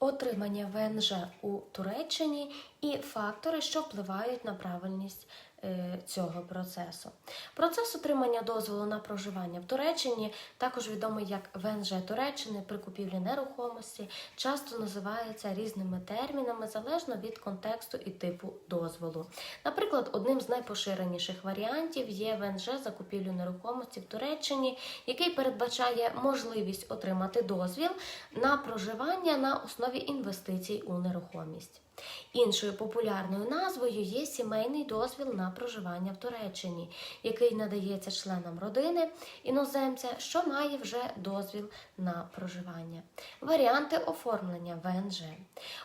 отримання ВНЖ у Туреччині і фактори, що впливають на правильність цього процесу. Процес отримання дозволу на проживання в Туреччині, також відомий як ВНЖ Туреччини при купівлі нерухомості, часто називається різними термінами залежно від контексту і типу дозволу. Наприклад, одним з найпоширеніших варіантів є ВНЖ за купівлю нерухомості в Туреччині, який передбачає можливість отримати дозвіл на проживання на основі інвестицій у нерухомість. Іншою популярною назвою є сімейний дозвіл на проживання в Туреччині, який надається членам родини іноземця, що має вже дозвіл на проживання. Варіанти оформлення ВНЖ.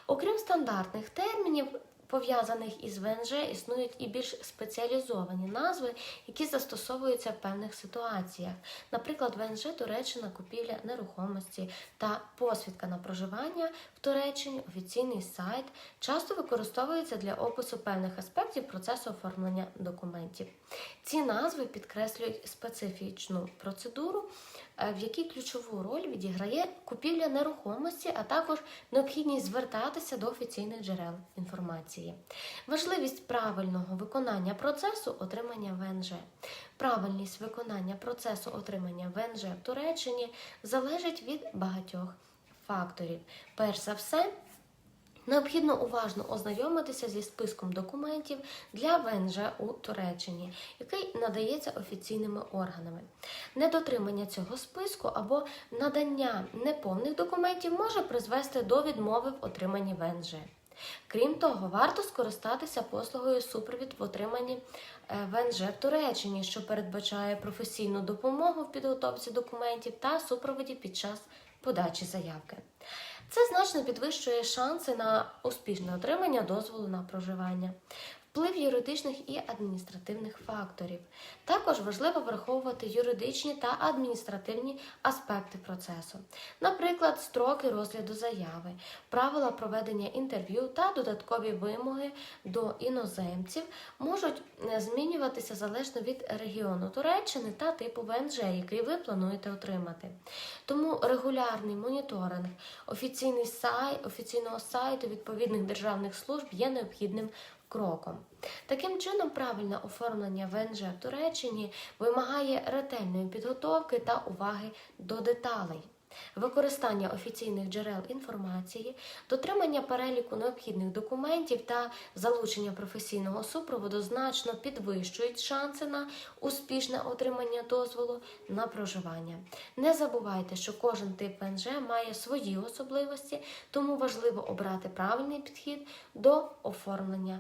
Окрім стандартних термінів, пов'язаних із ВНЖ, існують і більш спеціалізовані назви, які застосовуються в певних ситуаціях. Наприклад, ВНЖ Туреччина, купівля нерухомості та посвідка на проживання в Туреччині, офіційний сайт часто використовуються для опису певних аспектів процесу оформлення документів. Ці назви підкреслюють специфічну процедуру, в якій ключову роль відіграє купівля нерухомості, а також необхідність звертатися до офіційних джерел інформації. Важливість правильного виконання процесу отримання ВНЖ. Правильність виконання процесу отримання ВНЖ в Туреччині залежить від багатьох факторів. Перш за все, Необхідно уважно ознайомитися зі списком документів для ВНЖ у Туреччині, який надається офіційними органами. Недотримання цього списку або надання неповних документів може призвести до відмови в отриманні ВНЖ. Крім того, варто скористатися послугою супровід в отриманні е, ВНЖ в Туреччині, що передбачає професійну допомогу в підготовці документів та супроводі під час подачі заявки. Це значно підвищує шанси на успішне отримання дозволу на проживання. Вплив юридичних і адміністративних факторів. Також важливо враховувати юридичні та адміністративні аспекти процесу, наприклад, строки розгляду заяви, правила проведення інтерв'ю та додаткові вимоги до іноземців можуть е, змінюватися залежно від регіону Туреччини та типу ВНЖ, який ви плануєте отримати. Тому регулярний моніторинг офіційний сайт, офіційного сайту відповідних державних служб є необхідним кроком. Таким чином, правильне оформлення ВНЖ в Туреччині вимагає ретельної підготовки та уваги до деталей. Використання офіційних джерел інформації, дотримання переліку необхідних документів та залучення професійного супроводу значно підвищують шанси на успішне отримання дозволу на проживання. Не забувайте, що кожен тип ВНЖ має свої особливості, тому важливо обрати правильний підхід до оформлення